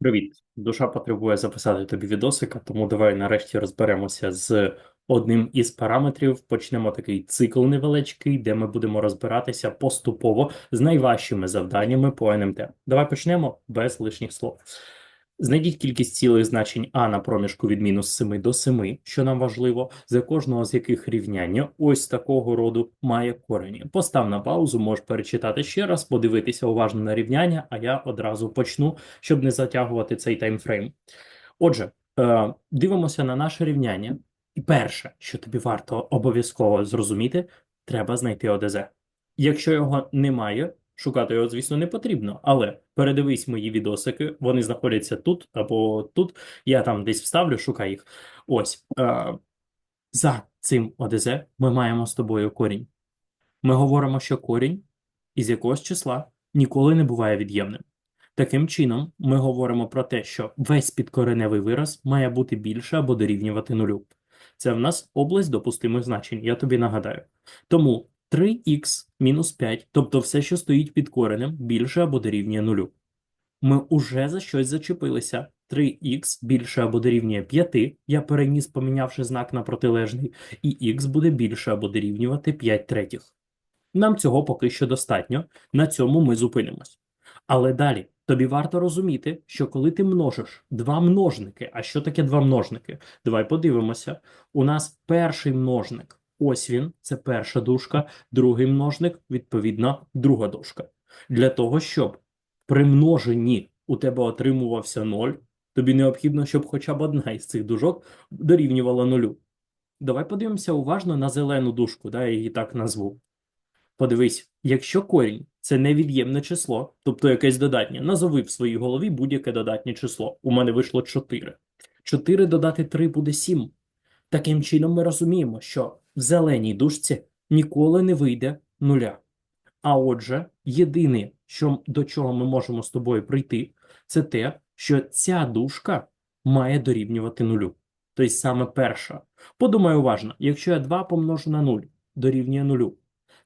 Привіт, душа потребує записати тобі відосика, тому давай нарешті розберемося з одним із параметрів. Почнемо такий цикл невеличкий, де ми будемо розбиратися поступово з найважчими завданнями по НМТ. Давай почнемо без лишніх слов. Знайдіть кількість цілих значень А на проміжку від мінус 7 до 7, що нам важливо, за кожного з яких рівняння ось такого роду має корені. Постав на паузу, можеш перечитати ще раз, подивитися уважно на рівняння, а я одразу почну, щоб не затягувати цей таймфрейм. Отже, е, дивимося на наше рівняння. І перше, що тобі варто обов'язково зрозуміти, треба знайти ОДЗ. Якщо його немає, Шукати його, звісно, не потрібно, але передивись мої відосики, вони знаходяться тут або тут. Я там десь вставлю, шукай їх. Ось е, за цим ОДЗ ми маємо з тобою корінь. Ми говоримо, що корінь із якогось числа ніколи не буває від'ємним. Таким чином, ми говоримо про те, що весь підкореневий вираз має бути більше або дорівнювати нулю. Це в нас область допустимих значень, я тобі нагадаю. Тому 3х мінус 5, тобто все, що стоїть під коренем, більше або дорівнює нулю. Ми уже за щось зачепилися. 3х більше або дорівнює 5, я переніс, помінявши знак на протилежний, і х буде більше або дорівнювати 5 третіх. Нам цього поки що достатньо, на цьому ми зупинимось. Але далі тобі варто розуміти, що коли ти множиш два множники, а що таке два множники? Давай подивимося. У нас перший множник Ось він, це перша дужка, другий множник, відповідно, друга дужка. Для того, щоб при множенні у тебе отримувався 0, тобі необхідно, щоб хоча б одна із цих дужок дорівнювала нулю. Давай подивимося уважно на зелену дужку, да, я її так назву. Подивись, якщо корінь це невід'ємне число, тобто якесь додатнє, назови в своїй голові будь-яке додатнє число. У мене вийшло 4. 4 додати 3 буде 7. Таким чином, ми розуміємо, що в зеленій дужці ніколи не вийде нуля. А отже, єдине, що, до чого ми можемо з тобою прийти, це те, що ця дужка має дорівнювати нулю. Тобто саме перша. Подумай уважно, якщо я 2 помножу на 0 дорівнює нулю,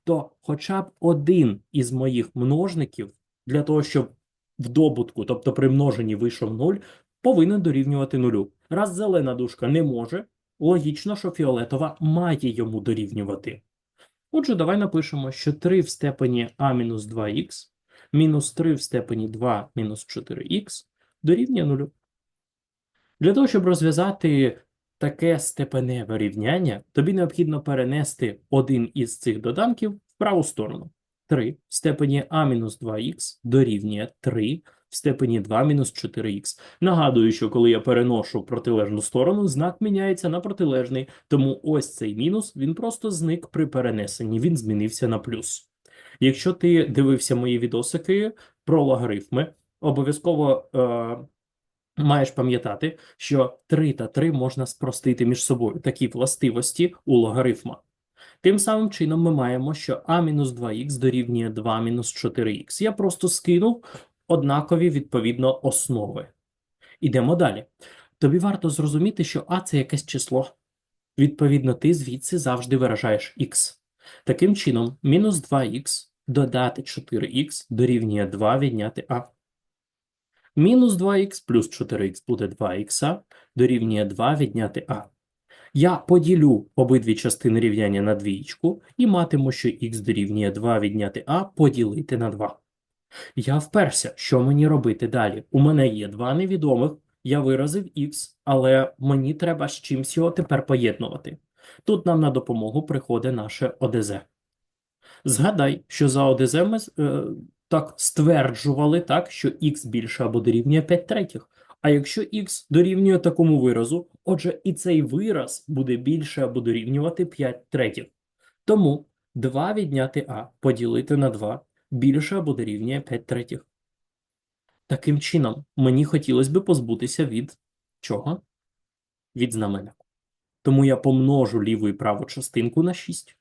то хоча б один із моїх множників для того, щоб в добутку, тобто при множенні вийшов 0, повинен дорівнювати нулю. Раз зелена дужка не може, логічно, що фіолетова має йому дорівнювати. Отже, давай напишемо, що 3 в степені а мінус 2х мінус 3 в степені 2 мінус 4х дорівнює 0. Для того, щоб розв'язати таке степеневе рівняння, тобі необхідно перенести один із цих доданків в праву сторону. 3 в степені а мінус 2х дорівнює 3 в степені 2 мінус 4х. Нагадую, що коли я переношу протилежну сторону, знак міняється на протилежний, тому ось цей мінус він просто зник при перенесенні, він змінився на плюс. Якщо ти дивився мої відосики про логарифми, обов'язково е, маєш пам'ятати, що 3 та 3 можна спростити між собою такі властивості у логарифма. Тим самим чином ми маємо, що а-2х дорівнює 2-4х. Я просто скинув однакові відповідно основи. Ідемо далі. Тобі варто зрозуміти, що А це якесь число. Відповідно, ти звідси завжди виражаєш х. Таким чином, мінус 2х додати 4х дорівнює 2 відняти А. Мінус 2х плюс 4х буде 2х, дорівнює 2 відняти А. Я поділю обидві частини рівняння на двічку і матиму, що х дорівнює 2 відняти А поділити на 2. Я вперся, що мені робити далі. У мене є два невідомих, я виразив X, але мені треба з чимсь його тепер поєднувати. Тут нам на допомогу приходить наше ОДЗ. Згадай, що за ОДЗ ми е, так стверджували, так, що X більше або дорівнює 5 третіх. А якщо X дорівнює такому виразу, отже, і цей вираз буде більше або дорівнювати 5 третіх. Тому 2 відняти А поділити на 2 більше або дорівнює 5 третіх. Таким чином, мені хотілося б позбутися від чого? Від знаменнику. Тому я помножу ліву і праву частинку на 6.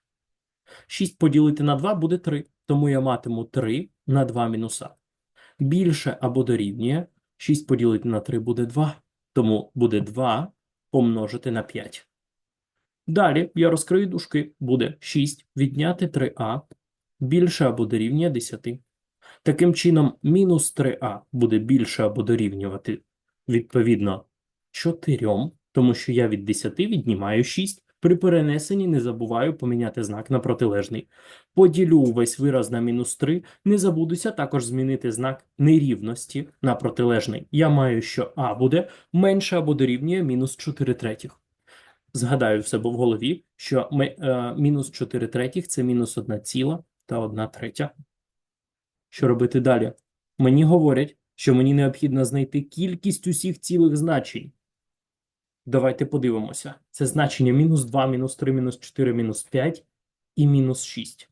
6 поділити на 2 буде 3. Тому я матиму 3 на 2 мінуса. Більше або дорівнює 6 поділити на 3 буде 2. Тому буде 2 помножити на 5. Далі я розкрию дужки. Буде 6 відняти 3а більше або дорівнює 10. Таким чином, мінус 3а буде більше або дорівнювати відповідно 4, тому що я від 10 віднімаю 6. При перенесенні не забуваю поміняти знак на протилежний. Поділю увесь вираз на мінус 3, не забудуся також змінити знак нерівності на протилежний. Я маю, що а буде менше або дорівнює мінус 4 третіх. Згадаю в себе в голові, що е, мінус 4 третіх – це мінус 1 ціла та 1 третя. Що робити далі? Мені говорять, що мені необхідно знайти кількість усіх цілих значень. Давайте подивимося. Це значення мінус 2, мінус 3, мінус 4, мінус 5 і мінус 6.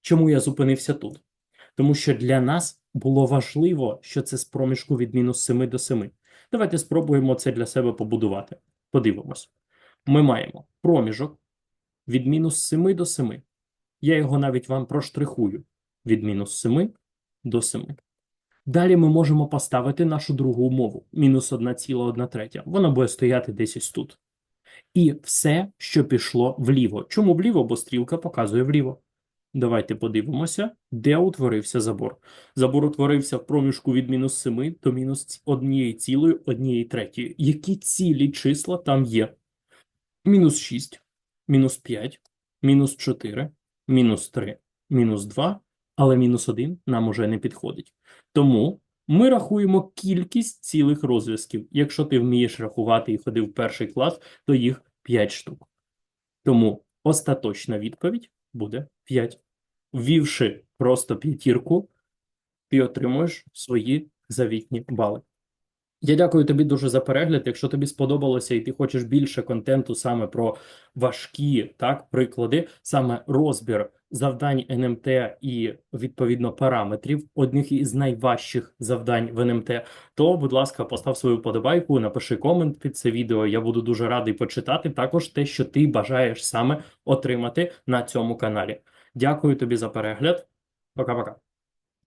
Чому я зупинився тут? Тому що для нас було важливо, що це з проміжку від мінус 7 до 7. Давайте спробуємо це для себе побудувати. Подивимось. Ми маємо проміжок від мінус 7 до 7. Я його навіть вам проштрихую. Від мінус 7 до 7. Далі ми можемо поставити нашу другу умову. Мінус 1,1 третя. Вона буде стояти десь ось тут. І все, що пішло вліво. Чому вліво? Бо стрілка показує вліво. Давайте подивимося, де утворився забор. Забор утворився в проміжку від мінус 7 до мінус 1,1 третьої. Які цілі числа там є? Мінус 6, мінус 5, мінус 4, мінус 3, мінус 2, але мінус 1 нам уже не підходить. Тому ми рахуємо кількість цілих розв'язків. Якщо ти вмієш рахувати і ходив в перший клас, то їх 5 штук. Тому остаточна відповідь буде 5. Ввівши просто п'ятірку, ти отримуєш свої завітні бали. Я дякую тобі дуже за перегляд. Якщо тобі сподобалося і ти хочеш більше контенту саме про важкі так, приклади, саме розбір завдань НМТ і відповідно параметрів, одних із найважчих завдань в НМТ, то, будь ласка, постав свою подобайку, напиши комент під це відео. Я буду дуже радий почитати також те, що ти бажаєш саме отримати на цьому каналі. Дякую тобі за перегляд. Пока-пока.